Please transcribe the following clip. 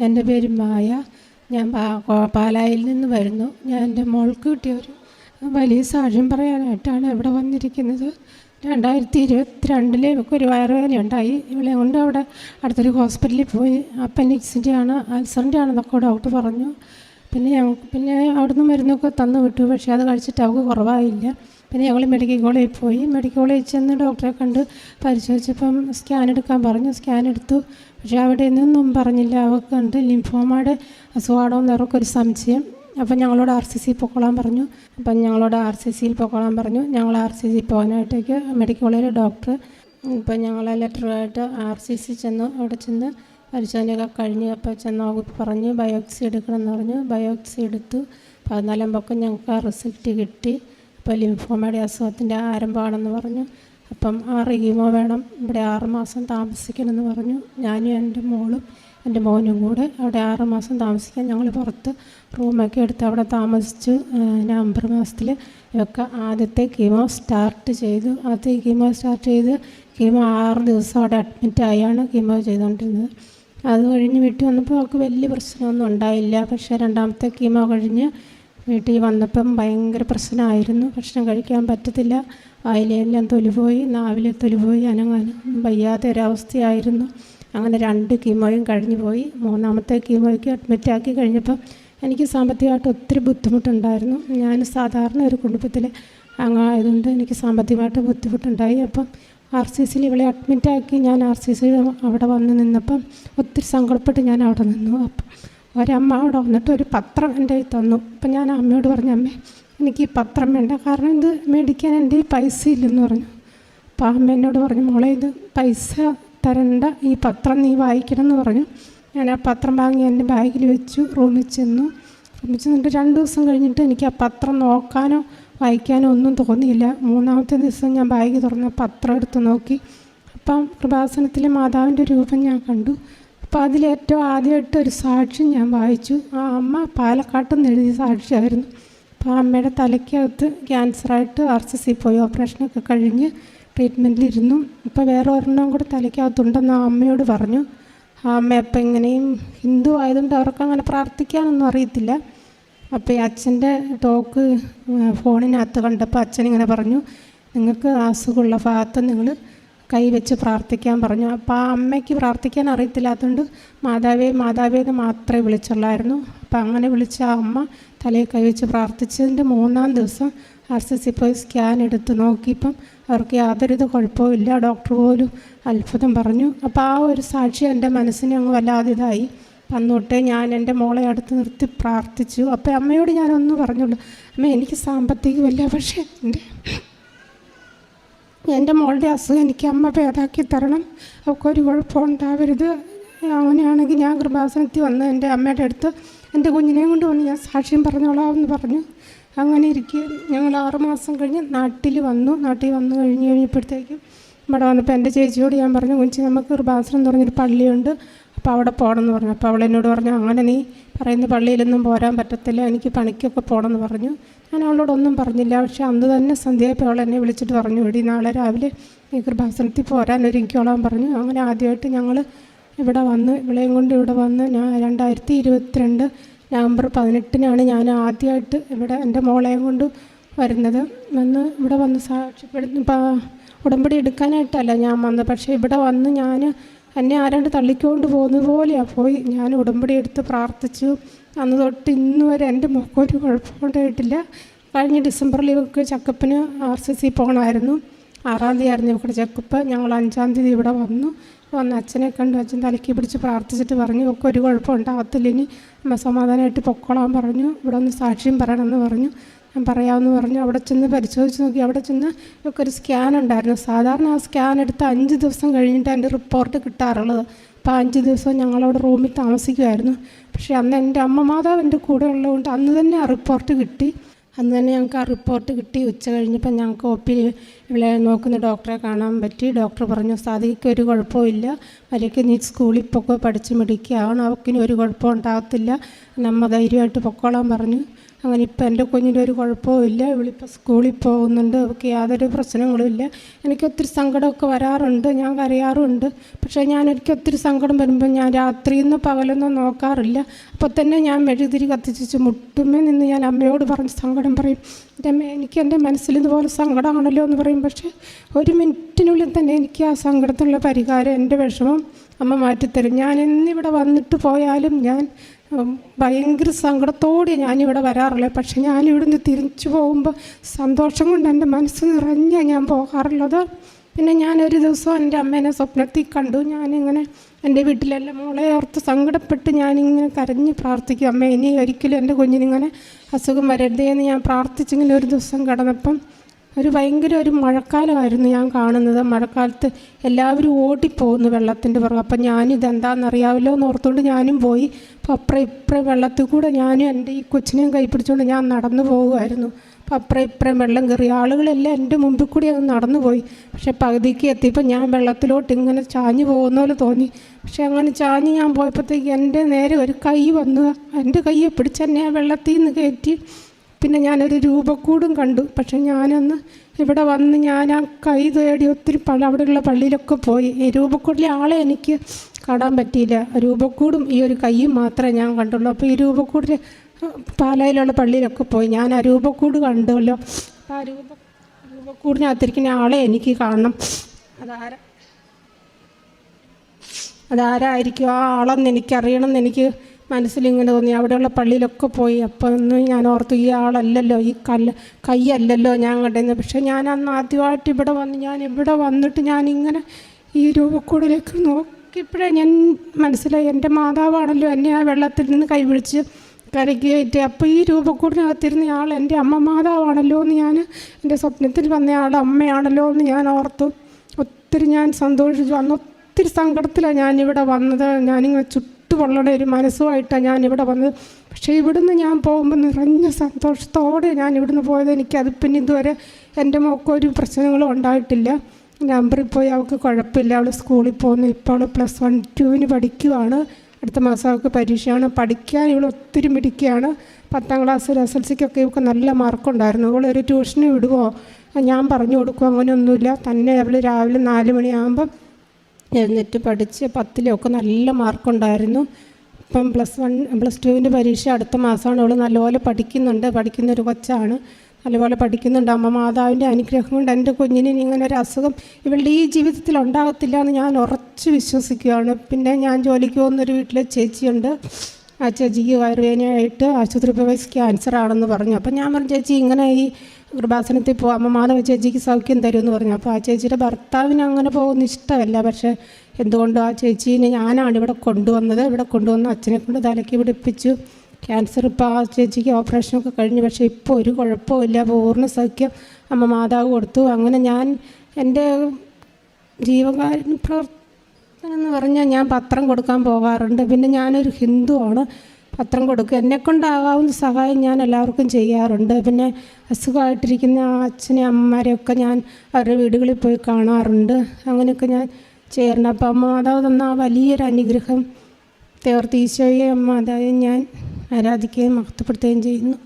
എന്റെ പേര് മായ. ഞാൻ പാലായിൽ നിന്ന് വരുന്നു. ഞാൻ എന്റെ മോൾക്ക് കിട്ടിയ ഒരു വലിയ സാക്ഷ്യം പറയാനായിട്ടാണ് ഇവിടെ വന്നിരിക്കുന്നത്. രണ്ടായിരത്തി ഇരുപത്തിരണ്ടിൽ ഇവൾക്കൊരു വയറുവേദന ഉണ്ടായി ഇവിടെ കൊണ്ട് അവിടെ അടുത്തൊരു ഹോസ്പിറ്റലിൽ പോയി അപ്പൻഡിക്സിന്റെ ആണ് അൾസറിന്റെ ആണെന്നൊക്കെ ഡോക്ടർ പറഞ്ഞു. പിന്നെ ഞങ്ങൾ പിന്നെ അവിടുന്ന് മരുന്നൊക്കെ തന്നു വിട്ടു. പക്ഷേ അത് കഴിച്ചിട്ട് അവൾക്ക് കുറവായില്ല. പിന്നെ ഞങ്ങൾ മെഡിക്കൽ കോളേജിൽ പോയി. മെഡിക്കൽ കോളേജിൽ ചെന്ന് ഡോക്ടറെ കണ്ട് പരിശോധിച്ചപ്പം സ്കാൻ എടുക്കാൻ പറഞ്ഞു. സ്കാൻ എടുത്തു. പക്ഷേ അവിടെ നിന്നൊന്നും പറഞ്ഞില്ല. അവൾക്ക് കണ്ട് ലിംഫോമയുടെ അസുഖമാണോ എന്നവർക്കൊരു സംശയം. അപ്പം ഞങ്ങളോട് ആർ സി സി പൊക്കോളാൻ പറഞ്ഞു. അപ്പം ഞങ്ങളോട് ആർ സി സിയിൽ പൊക്കോളാൻ പറഞ്ഞു. ഞങ്ങൾ ആർ സി സി പോകാനായിട്ടേക്ക് മെഡിക്കൽ കോളേജിലെ ഡോക്ടർ. ഇപ്പം ഞങ്ങൾ ലെറ്ററുമായിട്ട് ആർ സി സി ചെന്നു അവിടെ ചെന്ന് പരിശോധനയൊക്കെ കഴിഞ്ഞ് അപ്പോൾ ചെന്ന് പറഞ്ഞ് ബയോപ്സി എടുക്കണമെന്ന് പറഞ്ഞു. ബയോപ്സി എടുത്തു. പതിനാലാം പൊക്കം ഞങ്ങൾക്ക് ആ റിസൾട്ട് കിട്ടി. അപ്പോൾ ലിംഫോമയുടെ അസുഖത്തിന്റെ ആരംഭമാണെന്ന് പറഞ്ഞു. അപ്പം ആ കീമോ വേണം ഇവിടെ ആറുമാസം താമസിക്കണമെന്ന് പറഞ്ഞു. ഞാനും എന്റെ മോളും എന്റെ മോനും കൂടെ അവിടെ ആറുമാസം താമസിക്കാൻ ഞങ്ങൾ പുറത്ത് റൂമൊക്കെ എടുത്ത് അവിടെ താമസിച്ചു. നവംബർ മാസത്തിൽ ഇതൊക്കെ ആദ്യത്തെ കീമോ സ്റ്റാർട്ട് ചെയ്തു. ആദ്യത്തെ കീമോ സ്റ്റാർട്ട് ചെയ്ത് കീമോ ആറ് ദിവസം അവിടെ അഡ്മിറ്റായാണ് കീമോ ചെയ്തുകൊണ്ടിരുന്നത്. അത് കഴിഞ്ഞ് വീട്ടിൽ വന്നപ്പോൾ അവൾക്ക് വലിയ പ്രശ്നമൊന്നും ഉണ്ടായില്ല. പക്ഷേ രണ്ടാമത്തെ കീമോ കഴിഞ്ഞ് വീട്ടിൽ വന്നപ്പം ഭയങ്കര പ്രശ്നമായിരുന്നു. ഭക്ഷണം കഴിക്കാൻ പറ്റത്തില്ല. അതിലെല്ലാം തൊലിപോയി നാവിലെ തൊലിപോയി അനങ്ങാനും വയ്യാത്ത ഒരവസ്ഥയായിരുന്നു. അങ്ങനെ രണ്ട് കീമോയും കഴിഞ്ഞു പോയി. മൂന്നാമത്തെ കീമോയ്ക്ക് അഡ്മിറ്റാക്കി കഴിഞ്ഞപ്പം എനിക്ക് സാമ്പത്തികമായിട്ട് ഒത്തിരി ബുദ്ധിമുട്ടുണ്ടായിരുന്നു. ഞാൻ സാധാരണ ഒരു കുടുംബത്തിൽ അംഗമായതുകൊണ്ട് എനിക്ക് സാമ്പത്തികമായിട്ട് ബുദ്ധിമുട്ടുണ്ടായി. അപ്പം ആർ സി സിയിൽ ഇവളെ അഡ്മിറ്റാക്കി ഞാൻ ആർ സി സിയിൽ അവിടെ വന്ന് നിന്നപ്പം ഒത്തിരി സങ്കടപ്പെട്ട് ഞാൻ അവിടെ നിന്നു. അപ്പം ഒരമ്മ അവിടെ വന്നിട്ട് ഒരു പത്രം എന്റെ കയ്യിൽ തന്നു. അപ്പം ഞാൻ അമ്മയോട് പറഞ്ഞു അമ്മേ എനിക്ക് ഈ പത്രം വേണ്ട. കാരണം ഇത് മേടിക്കാൻ എന്റെ ഈ പൈസ ഇല്ലെന്ന് പറഞ്ഞു. അപ്പം അമ്മ എന്നോട് പറഞ്ഞു മോളെ ഇത് പൈസ തരണ്ട. ഈ പത്രം നീ വായിക്കണം എന്ന് പറഞ്ഞു. ഞാൻ ആ പത്രം വാങ്ങി എന്റെ ബാഗിൽ വെച്ചു റൂമിൽ ചെന്നു. റൂമിൽ ചെന്നിട്ട് രണ്ട് ദിവസം കഴിഞ്ഞിട്ട് എനിക്ക് ആ പത്രം നോക്കാനോ വായിക്കാനോ ഒന്നും തോന്നിയില്ല. മൂന്നാമത്തെ ദിവസം ഞാൻ ബാഗ് തുറന്ന് പത്രം എടുത്ത് നോക്കി. അപ്പം കൃപാസനത്തിലെ മാതാവിന്റെ രൂപം ഞാൻ കണ്ടു. അപ്പോൾ അതിലേറ്റവും ആദ്യമായിട്ട് ഒരു സാക്ഷ്യം ഞാൻ വായിച്ചു. ആ അമ്മ പാലക്കാട്ടിൽ നിന്ന് എഴുതിയ സാക്ഷ്യമായിരുന്നു അപ്പോൾ അമ്മയുടെ തലയ്ക്കകത്ത് ക്യാൻസറായിട്ട് ആർ സി സി പോയി. ഓപ്പറേഷനൊക്കെ കഴിഞ്ഞ് ട്രീറ്റ്മെന്റിലിരുന്നു. ഇപ്പോൾ വേറെ ഒരെണ്ണം കൂടെ തലയ്ക്കകത്തുണ്ടെന്ന് ആ അമ്മയോട് പറഞ്ഞു. ആ അമ്മ അപ്പം എങ്ങനെയും ഹിന്ദു ആയതുകൊണ്ട് അവർക്ക് അങ്ങനെ പ്രാർത്ഥിക്കാനൊന്നും അറിയത്തില്ല. അപ്പോൾ ഈ അച്ഛന്റെ ടോക്ക് ഫോണിനകത്ത് കണ്ടപ്പോൾ അച്ഛൻ ഇങ്ങനെ പറഞ്ഞു നിങ്ങൾക്ക് അസുഖമുള്ള ഭാഗത്ത് നിങ്ങൾ കൈവച്ച് പ്രാർത്ഥിക്കാൻ പറഞ്ഞു. അപ്പോൾ ആ അമ്മയ്ക്ക് പ്രാർത്ഥിക്കാൻ അറിയത്തില്ലാത്തതുകൊണ്ട് മാതാവേ മാതാവേ എന്ന് മാത്രമേ വിളിച്ചുള്ളായിരുന്നു. അപ്പോൾ അങ്ങനെ വിളിച്ച ആ അമ്മ തലയിൽ കൈവച്ച് പ്രാർത്ഥിച്ചതിന്റെ മൂന്നാം ദിവസം ആർ സി സി പോയി സ്കാൻ എടുത്ത് നോക്കിയപ്പം അവർക്ക് യാതൊരുവിധ കുഴപ്പമില്ല ഡോക്ടർ പോലും അത്ഭുതം പറഞ്ഞു. അപ്പോൾ ആ ഒരു സാക്ഷി എന്റെ മനസ്സിനെ അങ്ങ് വല്ലാതെ ഇതായി. അന്നൊട്ടേ ഞാൻ എന്റെ മോളെ അടുത്ത് നിർത്തി പ്രാർത്ഥിച്ചു. അപ്പോൾ അമ്മയോട് ഞാനൊന്നും പറഞ്ഞുള്ളൂ അമ്മ എനിക്ക് സാമ്പത്തികമല്ല പക്ഷേ എന്റെ എന്റെ മോളുടെ അസുഖം എനിക്ക് അമ്മ ഭേദാക്കി തരണം. അവൾക്കൊരു കുഴപ്പം ഉണ്ടാവരുത്. അങ്ങനെയാണെങ്കിൽ ഞാൻ കൃപാസനത്തിൽ വന്ന് എന്റെ അമ്മയുടെ അടുത്ത് എന്റെ കുഞ്ഞിനെയും കൊണ്ട് വന്ന് ഞാൻ സാക്ഷ്യം പറഞ്ഞോളാം എന്ന് പറഞ്ഞു. അങ്ങനെ ഇരിക്കുക ഞങ്ങൾ ആറുമാസം കഴിഞ്ഞ് നാട്ടിൽ വന്നു. നാട്ടിൽ വന്നു കഴിഞ്ഞ് കഴിഞ്ഞപ്പോഴത്തേക്കും ഇവിടെ വന്നപ്പോൾ എന്റെ ചേച്ചിയോട് ഞാൻ പറഞ്ഞു കുഞ്ഞി നമുക്ക് കൃപാസനം എന്ന് പറഞ്ഞൊരു പള്ളിയുണ്ട്. അപ്പോൾ അവിടെ പോകണമെന്ന് പറഞ്ഞു. അപ്പോൾ അവൾ എന്നോട് പറഞ്ഞു അങ്ങനെ നീ പറയുന്ന പള്ളിയിലൊന്നും പോരാൻ പറ്റത്തില്ല എനിക്ക് പണിക്കൊക്കെ പോകണമെന്ന് പറഞ്ഞു. ഞാൻ അവളോടൊന്നും പറഞ്ഞില്ല. പക്ഷേ അന്ന് തന്നെ സന്ധ്യയപ്പോൾ അവൾ എന്നെ വിളിച്ചിട്ട് പറഞ്ഞു എടി നാളെ രാവിലെ ഈ കൃപാസനത്തിൽ പോരാൻ ഒരുങ്ങിക്കോളാൻ പറഞ്ഞു. അങ്ങനെ ആദ്യമായിട്ട് ഞങ്ങൾ ഇവിടെ വന്ന് ഇവളെയും കൊണ്ട് ഇവിടെ വന്ന് ഞാൻ രണ്ടായിരത്തി ഇരുപത്തിരണ്ട് നവംബർ പതിനെട്ടിനാണ് ഞാൻ ആദ്യമായിട്ട് ഇവിടെ എന്റെ മോളെയും കൊണ്ട് വരുന്നത്. വന്ന് ഇവിടെ വന്ന് സാക്ഷ്യപ്പെടുന്ന ഉടമ്പടി എടുക്കാനായിട്ടല്ല ഞാൻ വന്നത്. പക്ഷേ ഇവിടെ വന്ന് ഞാൻ എന്നെ ആരാണ്ട് തള്ളിക്കൊണ്ട് പോകുന്നത് പോലെയാണ് പോയി ഞാൻ ഉടമ്പടി എടുത്ത് പ്രാർത്ഥിച്ചു. അന്ന് തൊട്ട് ഇന്ന് വരെ എന്റെ മുഖം ഒരു കുഴപ്പമുണ്ടായിട്ടില്ല കഴിഞ്ഞ ഡിസംബറിൽ ഇവർക്ക് ചെക്കപ്പിന് ആർ സി സി പോകണമായിരുന്നു. ആറാം തീയതി ആയിരുന്നു ഇവരുടെ ചെക്കപ്പ്. ഞങ്ങൾ അഞ്ചാം തീയതി ഇവിടെ വന്നു. വന്ന് അച്ഛനെ കണ്ടു. അച്ഛൻ തലയ്ക്ക് പിടിച്ച് പ്രാർത്ഥിച്ചിട്ട് പറഞ്ഞു ഒക്കെ ഒരു കുഴപ്പം ഉണ്ടാകത്തില്ല. ഇനി അമ്മ സമാധാനമായിട്ട് പൊക്കോളാൻ പറഞ്ഞു. ഇവിടെ ഒന്ന് സാക്ഷ്യം പറയണമെന്ന് പറഞ്ഞു. ഞാൻ പറയാമെന്ന് പറഞ്ഞു. അവിടെ ചെന്ന് പരിശോധിച്ച് നോക്കി. അവിടെ ചെന്ന് ഒക്കെ ഒരു സ്കാൻ ഉണ്ടായിരുന്നു. സാധാരണ ആ സ്കാൻ എടുത്ത് അഞ്ച് ദിവസം കഴിഞ്ഞിട്ട് അതിന്റെ റിപ്പോർട്ട് കിട്ടാറുള്ളത്. അപ്പോൾ അഞ്ച് ദിവസം ഞങ്ങളവിടെ റൂമിൽ താമസിക്കുമായിരുന്നു പക്ഷേ അന്ന് എന്റെ അമ്മ മാതാവ് എന്റെ കൂടെ ഉള്ളതുകൊണ്ട് അന്ന് തന്നെ ആ റിപ്പോർട്ട് കിട്ടി. അന്ന് തന്നെ ഞങ്ങൾക്ക് ആ റിപ്പോർട്ട് കിട്ടി. ഉച്ച കഴിഞ്ഞപ്പോൾ ഞങ്ങൾക്ക് ഒ പി ഇവിടെ നോക്കുന്ന ഡോക്ടറെ കാണാൻ പറ്റി. ഡോക്ടർ പറഞ്ഞു സാധിക്ക് ഒരു കുഴപ്പമില്ല വരയ്ക്ക് നീ സ്കൂളിൽ പൊക്കോ പഠിച്ച് മിടിക്കുകയാണ് അവക്കിനും ഒരു കുഴപ്പം ഉണ്ടാകത്തില്ല നമ്മ ധൈര്യമായിട്ട് പൊക്കോളാൻ പറഞ്ഞു. അങ്ങനെ ഇപ്പം എന്റെ കുഞ്ഞിന്റെ ഒരു കുഴപ്പവും ഇല്ല. ഇവളിപ്പോൾ സ്കൂളിൽ പോകുന്നുണ്ട്. അവൾക്ക് യാതൊരു പ്രശ്നങ്ങളും ഇല്ല. എനിക്ക് ഒത്തിരി സങ്കടമൊക്കെ വരാറുണ്ട്. ഞാൻ കരയാറുണ്ട്. പക്ഷേ ഞാൻ എനിക്ക് ഒത്തിരി സങ്കടം വരുമ്പോൾ ഞാൻ രാത്രിയെന്നോ പകലൊന്നും നോക്കാറില്ല. അപ്പോൾ തന്നെ ഞാൻ മെഴുകുതിരി കത്തിച്ച് മുട്ടുമേ നിന്ന് ഞാൻ അമ്മയോട് പറഞ്ഞ് സങ്കടം പറയും. എന്റെ എനിക്ക് എന്റെ മനസ്സിൽ ഇതുപോലെ സങ്കടമാണല്ലോ എന്ന് പറയും. പക്ഷേ ഒരു മിനിറ്റിനുള്ളിൽ തന്നെ എനിക്ക് ആ സങ്കടത്തിനുള്ള പരിഹാരം എന്റെ വിഷമം അമ്മ മാറ്റിത്തരും. ഞാൻ ഇന്നിവിടെ വന്നിട്ട് പോയാലും ഞാൻ ഭയങ്കര സങ്കടത്തോടെ ഞാനിവിടെ വരാറുള്ളത് പക്ഷെ ഞാനിവിടുന്ന് തിരിച്ചു പോകുമ്പോൾ സന്തോഷം കൊണ്ട് എന്റെ മനസ്സ് നിറഞ്ഞ ഞാൻ പോകാറുള്ളത്. പിന്നെ ഞാനൊരു ദിവസം എന്റെ അമ്മേനെ സ്വപ്നത്തിൽ കണ്ടു. ഞാനിങ്ങനെ എന്റെ വീട്ടിലെല്ലാം മോളെ ഓർത്ത് സങ്കടപ്പെട്ട് ഞാനിങ്ങനെ കരഞ്ഞ് പ്രാർത്ഥിക്കും. അമ്മ ഇനി ഒരിക്കലും എന്റെ കുഞ്ഞിനിങ്ങനെ അസുഖം വരരുതേ എന്ന് ഞാൻ പ്രാർത്ഥിച്ചിങ്ങനെ ഒരു ദിവസം കിടന്നപ്പം ഒരു ഭയങ്കര ഒരു മഴക്കാലമായിരുന്നു ഞാൻ കാണുന്നത്. മഴക്കാലത്ത് എല്ലാവരും ഓടിപ്പോകുന്നു വെള്ളത്തിന്റെ പുറകെ. അപ്പം ഞാനിത് എന്താണെന്നറിയാമല്ലോ എന്ന് ഓർത്തുകൊണ്ട് ഞാനും പോയി. അപ്പം അപ്പുറം ഇപ്പുറം വെള്ളത്തിൽ കൂടെ ഞാനും എന്റെ ഈ കൊച്ചിനെയും കൈ പിടിച്ചുകൊണ്ട് ഞാൻ നടന്നു പോകുമായിരുന്നു. അപ്പം അപ്പുറം ഇപ്പുറം വെള്ളം കയറി. ആളുകളെല്ലാം എന്റെ മുമ്പിൽ കൂടി അങ്ങ് നടന്നു പോയി. പക്ഷെ പകുതിക്ക് എത്തിയപ്പോൾ ഞാൻ വെള്ളത്തിലോട്ട് ഇങ്ങനെ ചാഞ്ഞു പോകുന്ന പോലെ തോന്നി. പക്ഷെ അങ്ങനെ ചാഞ്ഞ് ഞാൻ പോയപ്പോഴത്തേക്ക് എന്റെ നേരെ ഒരു കൈ വന്നു എന്റെ കൈയെ പിടിച്ചെന്നെ ആ വെള്ളത്തിൽ നിന്ന് കയറ്റി. പിന്നെ ഞാനൊരു രൂപക്കൂടും കണ്ടു. പക്ഷെ ഞാനന്ന് ഇവിടെ വന്ന് ഞാൻ ആ കൈ തേടി ഒത്തിരി പള്ളി അവിടെയുള്ള പള്ളിയിലൊക്കെ പോയി. ഈ രൂപക്കൂടിലെ ആളെ എനിക്ക് കാണാൻ പറ്റിയില്ല. രൂപക്കൂടും ഈ ഒരു കൈയും മാത്രമേ ഞാൻ കണ്ടുള്ളൂ. അപ്പോൾ ഈ രൂപക്കൂടിലെ പാലയിലുള്ള പള്ളിയിലൊക്കെ പോയി. ഞാൻ ആ രൂപക്കൂട് കണ്ടുവല്ലോ. അപ്പോൾ ആ രൂപ രൂപക്കൂടിനകത്തിരിക്കുന്ന ആളെ എനിക്ക് കാണണം. അതാരാ? അതാരായിരിക്കും ആ ആളെന്ന് എനിക്കറിയണമെന്ന് എനിക്ക് മനസ്സിലിങ്ങനെ തോന്നി. അവിടെയുള്ള പള്ളിയിലൊക്കെ പോയി. അപ്പോൾ ഒന്ന് ഞാൻ ഓർത്തു ഈ ആളല്ലല്ലോ ഈ കല്ല് കൈയല്ലല്ലോ ഞാൻ കണ്ടിരുന്നത് പക്ഷേ ഞാൻ അന്ന് ആദ്യമായിട്ട് ഇവിടെ വന്ന് ഞാൻ ഇവിടെ വന്നിട്ട് ഞാനിങ്ങനെ ഈ രൂപക്കൂടിലേക്ക് നോക്കിയപ്പോഴേ ഞാൻ മനസ്സിലായി എന്റെ മാതാവാണല്ലോ എന്നെ ആ വെള്ളത്തിൽ നിന്ന് കൈപിടിച്ച് കരയ്ക്ക് അപ്പോൾ ഈ രൂപക്കൂടിനകത്തിരുന്ന ആൾ എന്റെ അമ്മ മാതാവാണല്ലോ എന്ന് ഞാൻ എന്റെ സ്വപ്നത്തിൽ വന്ന ആൾ അമ്മയാണല്ലോ എന്ന് ഞാൻ ഓർത്തു. ഒത്തിരി ഞാൻ സന്തോഷിച്ചു. അന്ന് ഒത്തിരി സങ്കടത്തിലാണ് ഞാനിവിടെ വന്നത്. ഞാനിങ്ങനെ ചുട്ടുപൊള്ളണ ഒരു മനസ്സുമായിട്ടാണ് ഞാൻ ഇവിടെ വന്നത്. പക്ഷേ ഇവിടുന്ന് ഞാൻ പോകുമ്പോൾ നിറഞ്ഞ സന്തോഷത്തോടെ ഞാൻ ഇവിടുന്ന് പോയത്. എനിക്കത് പിന്നെ ഇതുവരെ എന്റെ മോക്കൊരു പ്രശ്നങ്ങളും ഉണ്ടായിട്ടില്ല. നമ്പറിൽ പോയി അവൾക്ക് കുഴപ്പമില്ല. അവൾ സ്കൂളിൽ പോകുന്നു. ഇപ്പോൾ അവൾ പ്ലസ് വൺ ടുവിന് പഠിക്കുവാണ്. അടുത്ത മാസം അവൾക്ക് പരീക്ഷയാണ്. പഠിക്കാൻ ഇവൾ ഒത്തിരി മിടിക്കുകയാണ് പത്താം ക്ലാസ് എസ് എൽ സിക്കൊക്കെ ഇവൾക്ക് നല്ല മാർക്കുണ്ടായിരുന്നു. അവൾ ഒരു ട്യൂഷന് വിടുവോ? ഞാൻ പറഞ്ഞു കൊടുക്കുമോ അങ്ങനെയൊന്നുമില്ല. തന്നെ അവൾ രാവിലെ നാല് മണിയാകുമ്പം എഴുന്നേറ്റ് പഠിച്ച് പത്തിലൊക്കെ നല്ല മാർക്കുണ്ടായിരുന്നു. ഇപ്പം പ്ലസ് വൺ പ്ലസ് ടുവിന്റെ പരീക്ഷ അടുത്ത മാസമാണ്. അവൾ നല്ലപോലെ പഠിക്കുന്നുണ്ട്. പഠിക്കുന്ന ഒരു കൊച്ചാണ്. നല്ലപോലെ പഠിക്കുന്നുണ്ട്. അമ്മ മാതാവിന്റെ അനുഗ്രഹം കൊണ്ട് എന്റെ കുഞ്ഞിന് ഇങ്ങനെ ഒരു അസുഖം ഇവളുടെ ഈ ജീവിതത്തിൽ ഉണ്ടാകത്തില്ല എന്ന് ഞാൻ ഉറച്ച് വിശ്വസിക്കുകയാണ്. പിന്നെ ഞാൻ ജോലിക്ക് പോകുന്നൊരു വീട്ടിലെ ചേച്ചിയുണ്ട്. ആ ചേച്ചിക്ക് വയറുവേദനയായിട്ട് ആശുപത്രി പോയി ക്യാൻസർ ആണെന്ന് പറഞ്ഞു. അപ്പം ഞാൻ പറഞ്ഞു ചേച്ചി ഇങ്ങനെ ഈ കൃപാസനത്തിൽ പോകും അമ്മ മാധവ ചേച്ചിക്ക് സൗഖ്യം തരും എന്ന് പറഞ്ഞു. അപ്പോൾ ആ ചേച്ചിയുടെ ഭർത്താവിന് അങ്ങനെ പോകുന്ന ഇഷ്ടമല്ല. പക്ഷേ എന്തുകൊണ്ടും ആ ചേച്ചീനെ ഞാനാണ് ഇവിടെ കൊണ്ടുവന്നത്. ഇവിടെ കൊണ്ടുവന്ന് അച്ഛനെ കൊണ്ട് തലയ്ക്ക് പിടിപ്പിച്ചു. ക്യാൻസർ ഇപ്പോൾ ആ ചേച്ചിക്ക് ഓപ്പറേഷനൊക്കെ കഴിഞ്ഞു. പക്ഷേ ഇപ്പോൾ ഒരു കുഴപ്പമില്ല പൂർണ സൗഖ്യം അമ്മ മാതാവ് കൊടുത്തു. അങ്ങനെ ഞാൻ എന്റെ ജീവകാരുണ്യ പ്രവർത്തനം എന്ന് പറഞ്ഞാൽ ഞാൻ പത്രം കൊടുക്കാൻ പോകാറുണ്ട്. പിന്നെ ഞാനൊരു ഹിന്ദുവാണ്. പത്രം കൊടുക്കുക. എന്നെക്കൊണ്ടാകാവുന്ന സഹായം ഞാൻ എല്ലാവർക്കും ചെയ്യാറുണ്ട്. പിന്നെ അസുഖമായിട്ടിരിക്കുന്ന അച്ഛനെയും അച്ഛനെ അമ്മമാരെയൊക്കെ ഞാൻ അവരുടെ വീടുകളിൽ പോയി കാണാറുണ്ട്. അങ്ങനെയൊക്കെ ഞാൻ ചേരണം അപ്പോൾ അമ്മ മാതാവ് തന്ന ആ വലിയൊരു അനുഗ്രഹം തീർത്ത് ഈശോയെ അമ്മ മാതാവിനെ ഞാൻ ആരാധിക്കുകയും മഹത്വപ്പെടുത്തുകയും ചെയ്യുന്നു.